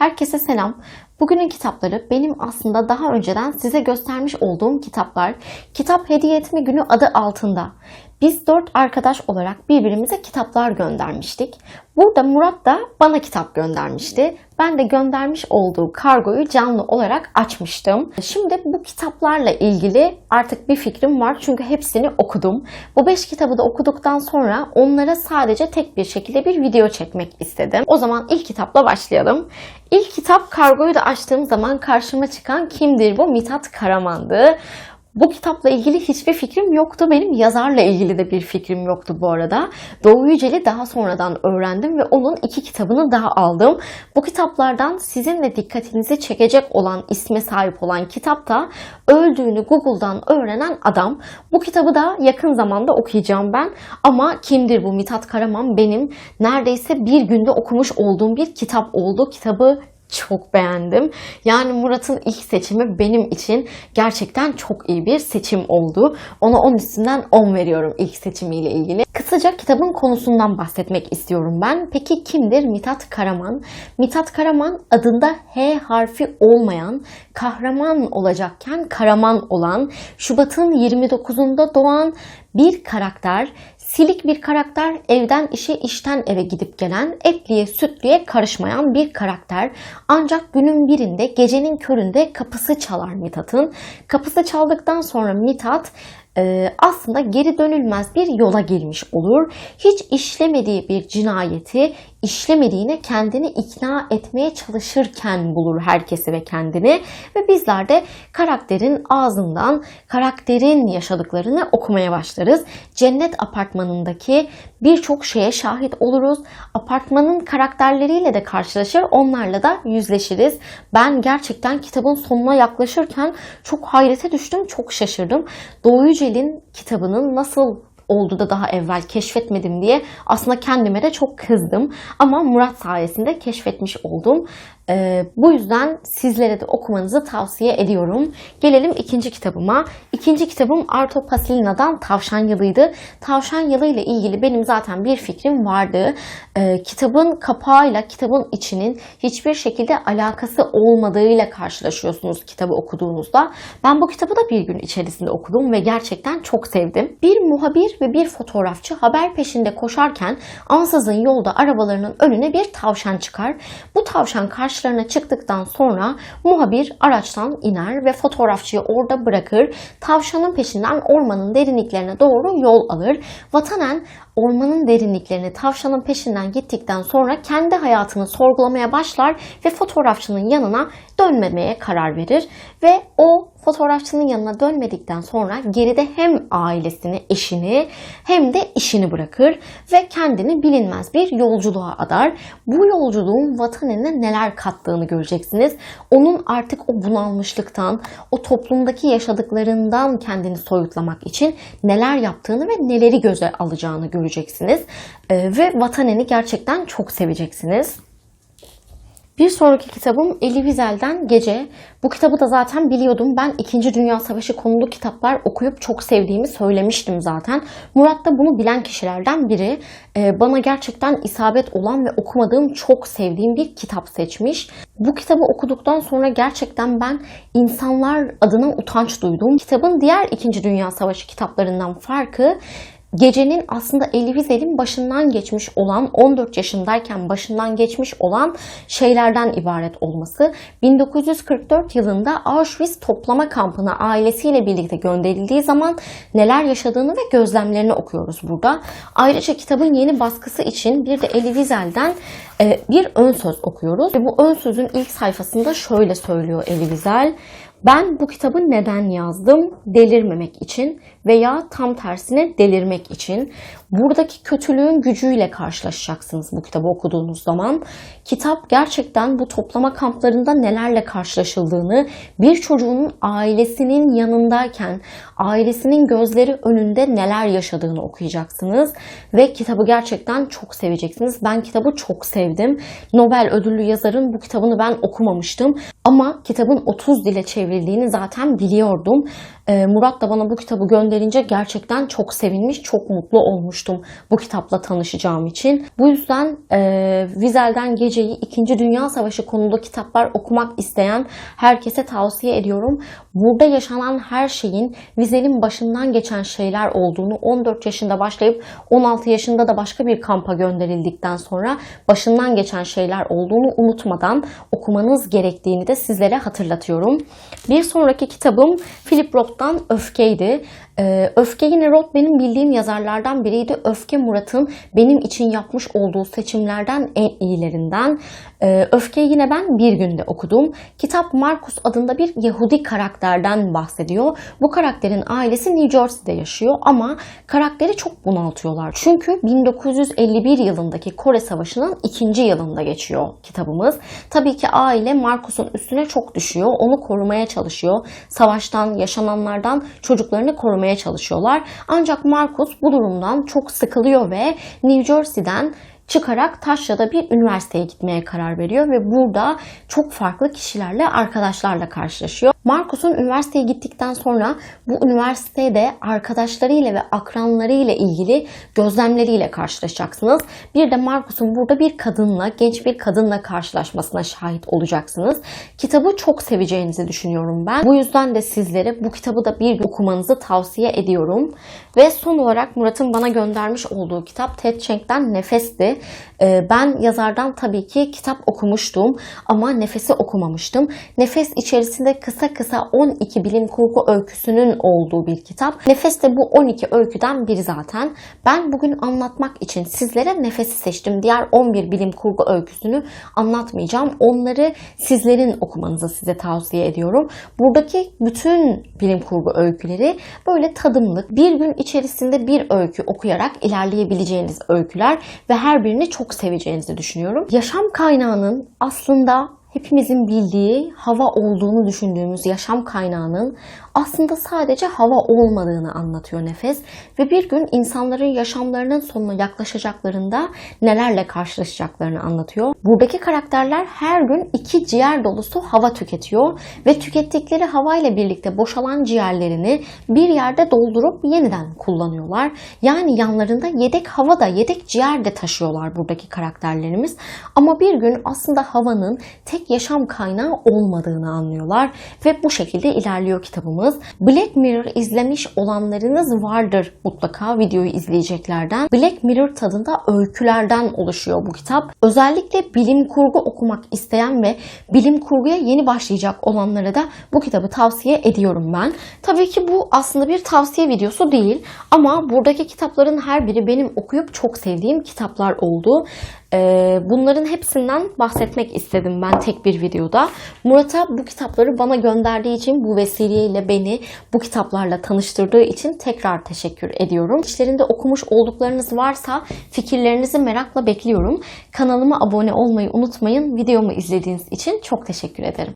Herkese selam. Bugünün kitapları benim aslında daha önceden size göstermiş olduğum kitaplar. Kitap hediye etme günü adı altında. Biz dört arkadaş olarak birbirimize kitaplar göndermiştik. Burada Murat da bana kitap göndermişti. Ben de göndermiş olduğu kargoyu canlı olarak açmıştım. Şimdi bu kitaplarla ilgili artık bir fikrim var çünkü hepsini okudum. Bu beş kitabı da okuduktan sonra onlara sadece tek bir şekilde bir video çekmek istedim. O zaman ilk kitapla başlayalım. İlk kitap kargoyu da açtığım zaman karşıma çıkan kimdir bu? Mithat Karaman'dı. Bu kitapla ilgili hiçbir fikrim yoktu. Benim yazarla ilgili de bir fikrim yoktu bu arada. Doğu Yücel'i daha sonradan öğrendim ve onun iki kitabını daha aldım. Bu kitaplardan sizin de dikkatinizi çekecek olan isme sahip olan kitapta öldüğünü Google'dan öğrenen adam. Bu kitabı da yakın zamanda okuyacağım ben. Ama kimdir bu Mithat Karaman? Benim neredeyse bir günde okumuş olduğum bir kitap oldu. Kitabı çok beğendim. Yani Murat'ın ilk seçimi benim için gerçekten çok iyi bir seçim oldu. Ona 10 üstünden 10 veriyorum ilk seçimiyle ilgili. Kısaca kitabın konusundan bahsetmek istiyorum ben. Peki kimdir Mithat Karaman? Mithat Karaman adında H harfi olmayan, kahraman olacakken Karaman olan, Şubat'ın 29'unda doğan bir karakter. Silik bir karakter, evden işe, işten eve gidip gelen, etliye sütlüye karışmayan bir karakter. Ancak günün birinde, gecenin köründe kapısı çalar Mithat'ın. Kapısı çaldıktan sonra Mithat e, aslında geri dönülmez bir yola girmiş olur. Hiç işlemediği bir cinayeti işlemediğine kendini ikna etmeye çalışırken bulur herkesi ve kendini ve bizler de karakterin ağzından karakterin yaşadıklarını okumaya başlarız. Cennet apartmanındaki birçok şeye şahit oluruz. Apartmanın karakterleriyle de karşılaşır, onlarla da yüzleşiriz. Ben gerçekten kitabın sonuna yaklaşırken çok hayrete düştüm, çok şaşırdım. Doğu Yücel'in kitabının nasıl oldu da daha evvel keşfetmedim diye aslında kendime de çok kızdım. Ama Murat sayesinde keşfetmiş oldum. Ee, bu yüzden sizlere de okumanızı tavsiye ediyorum. Gelelim ikinci kitabıma. İkinci kitabım Arto Pasilina'dan Tavşan Yılı'ydı. Tavşan Yılı ile ilgili benim zaten bir fikrim vardı. Ee, kitabın kapağıyla kitabın içinin hiçbir şekilde alakası olmadığıyla karşılaşıyorsunuz kitabı okuduğunuzda. Ben bu kitabı da bir gün içerisinde okudum ve gerçekten çok sevdim. Bir muhabir ve bir fotoğrafçı haber peşinde koşarken ansızın yolda arabalarının önüne bir tavşan çıkar. Bu tavşan karşılarına çıktıktan sonra muhabir araçtan iner ve fotoğrafçıyı orada bırakır. Tavşanın peşinden ormanın derinliklerine doğru yol alır. Vatanen ormanın derinliklerine tavşanın peşinden gittikten sonra kendi hayatını sorgulamaya başlar ve fotoğrafçının yanına dönmemeye karar verir ve o fotoğrafçının yanına dönmedikten sonra geride hem ailesini, eşini hem de işini bırakır ve kendini bilinmez bir yolculuğa adar. Bu yolculuğun vatanine neler kattığını göreceksiniz. Onun artık o bunalmışlıktan, o toplumdaki yaşadıklarından kendini soyutlamak için neler yaptığını ve neleri göze alacağını göreceksiniz. Ee, ve vataneni gerçekten çok seveceksiniz. Bir sonraki kitabım Elie Wiesel'den Gece. Bu kitabı da zaten biliyordum. Ben 2. Dünya Savaşı konulu kitaplar okuyup çok sevdiğimi söylemiştim zaten. Murat da bunu bilen kişilerden biri. Ee, bana gerçekten isabet olan ve okumadığım çok sevdiğim bir kitap seçmiş. Bu kitabı okuduktan sonra gerçekten ben insanlar adına utanç duydum. Kitabın diğer 2. Dünya Savaşı kitaplarından farkı gecenin aslında Elie Wiesel'in başından geçmiş olan 14 yaşındayken başından geçmiş olan şeylerden ibaret olması. 1944 yılında Auschwitz toplama kampına ailesiyle birlikte gönderildiği zaman neler yaşadığını ve gözlemlerini okuyoruz burada. Ayrıca kitabın yeni baskısı için bir de Elie Wiesel'den e, bir ön söz okuyoruz. Ve bu ön sözün ilk sayfasında şöyle söylüyor Elie Wiesel. Ben bu kitabı neden yazdım? Delirmemek için veya tam tersine delirmek için. Buradaki kötülüğün gücüyle karşılaşacaksınız bu kitabı okuduğunuz zaman. Kitap gerçekten bu toplama kamplarında nelerle karşılaşıldığını, bir çocuğun ailesinin yanındayken, ailesinin gözleri önünde neler yaşadığını okuyacaksınız. Ve kitabı gerçekten çok seveceksiniz. Ben kitabı çok sevdim. Nobel ödüllü yazarın bu kitabını ben okumamıştım. Ama kitabın 30 dile çevrildiğini zaten biliyordum. Murat da bana bu kitabı gönderince gerçekten çok sevinmiş, çok mutlu olmuş okumuştum bu kitapla tanışacağım için. Bu yüzden e, Vizel'den Gece'yi 2. Dünya Savaşı konulu kitaplar okumak isteyen herkese tavsiye ediyorum. Burada yaşanan her şeyin Vizel'in başından geçen şeyler olduğunu 14 yaşında başlayıp 16 yaşında da başka bir kampa gönderildikten sonra başından geçen şeyler olduğunu unutmadan okumanız gerektiğini de sizlere hatırlatıyorum. Bir sonraki kitabım Philip Roth'tan Öfke'ydi. Ee, Öfke yine Roth benim bildiğim yazarlardan biriydi. Öfke Murat'ın benim için yapmış olduğu seçimlerden en iyilerinden. Ee, Öfke'yi yine ben bir günde okudum. Kitap Marcus adında bir Yahudi karakterden bahsediyor. Bu karakterin ailesi New Jersey'de yaşıyor ama karakteri çok bunaltıyorlar. Çünkü 1951 yılındaki Kore Savaşı'nın ikinci yılında geçiyor kitabımız. Tabii ki aile Marcus'un üstüne çok düşüyor. Onu korumaya çalışıyor. Savaştan, yaşananlardan çocuklarını korumaya çalışıyorlar. Ancak Marcus bu durumdan çok sıkılıyor ve New Jersey'den çıkarak Taşra'da bir üniversiteye gitmeye karar veriyor ve burada çok farklı kişilerle, arkadaşlarla karşılaşıyor. Marcus'un üniversiteye gittikten sonra bu üniversitede arkadaşlarıyla ve akranlarıyla ilgili gözlemleriyle karşılaşacaksınız. Bir de Marcus'un burada bir kadınla, genç bir kadınla karşılaşmasına şahit olacaksınız. Kitabı çok seveceğinizi düşünüyorum ben. Bu yüzden de sizlere bu kitabı da bir okumanızı tavsiye ediyorum. Ve son olarak Murat'ın bana göndermiş olduğu kitap Ted Chiang'den Nefes'ti. Ee, Ben yazardan tabii ki kitap okumuştum ama Nefes'i okumamıştım. Nefes içerisinde kısa kısa 12 bilim kurgu öyküsünün olduğu bir kitap. Nefes de bu 12 öyküden biri zaten. Ben bugün anlatmak için sizlere Nefes'i seçtim. Diğer 11 bilim kurgu öyküsünü anlatmayacağım. Onları sizlerin okumanızı size tavsiye ediyorum. Buradaki bütün bilim kurgu öyküleri böyle tadımlık, bir gün içerisinde bir öykü okuyarak ilerleyebileceğiniz öyküler ve her birini çok seveceğinizi düşünüyorum. Yaşam kaynağının aslında hepimizin bildiği hava olduğunu düşündüğümüz yaşam kaynağının aslında sadece hava olmadığını anlatıyor Nefes ve bir gün insanların yaşamlarının sonuna yaklaşacaklarında nelerle karşılaşacaklarını anlatıyor. Buradaki karakterler her gün iki ciğer dolusu hava tüketiyor ve tükettikleri havayla birlikte boşalan ciğerlerini bir yerde doldurup yeniden kullanıyorlar. Yani yanlarında yedek hava da yedek ciğer de taşıyorlar buradaki karakterlerimiz. Ama bir gün aslında havanın tek yaşam kaynağı olmadığını anlıyorlar ve bu şekilde ilerliyor kitabımız. Black Mirror izlemiş olanlarınız vardır mutlaka videoyu izleyeceklerden. Black Mirror tadında öykülerden oluşuyor bu kitap. Özellikle bilim kurgu okumak isteyen ve bilim kurguya yeni başlayacak olanlara da bu kitabı tavsiye ediyorum ben. Tabii ki bu aslında bir tavsiye videosu değil ama buradaki kitapların her biri benim okuyup çok sevdiğim kitaplar oldu. Ee, Bunların hepsinden bahsetmek istedim ben tek bir videoda. Murat'a bu kitapları bana gönderdiği için bu vesileyle beni bu kitaplarla tanıştırdığı için tekrar teşekkür ediyorum. İçlerinde okumuş olduklarınız varsa fikirlerinizi merakla bekliyorum. Kanalıma abone olmayı unutmayın. Videomu izlediğiniz için çok teşekkür ederim.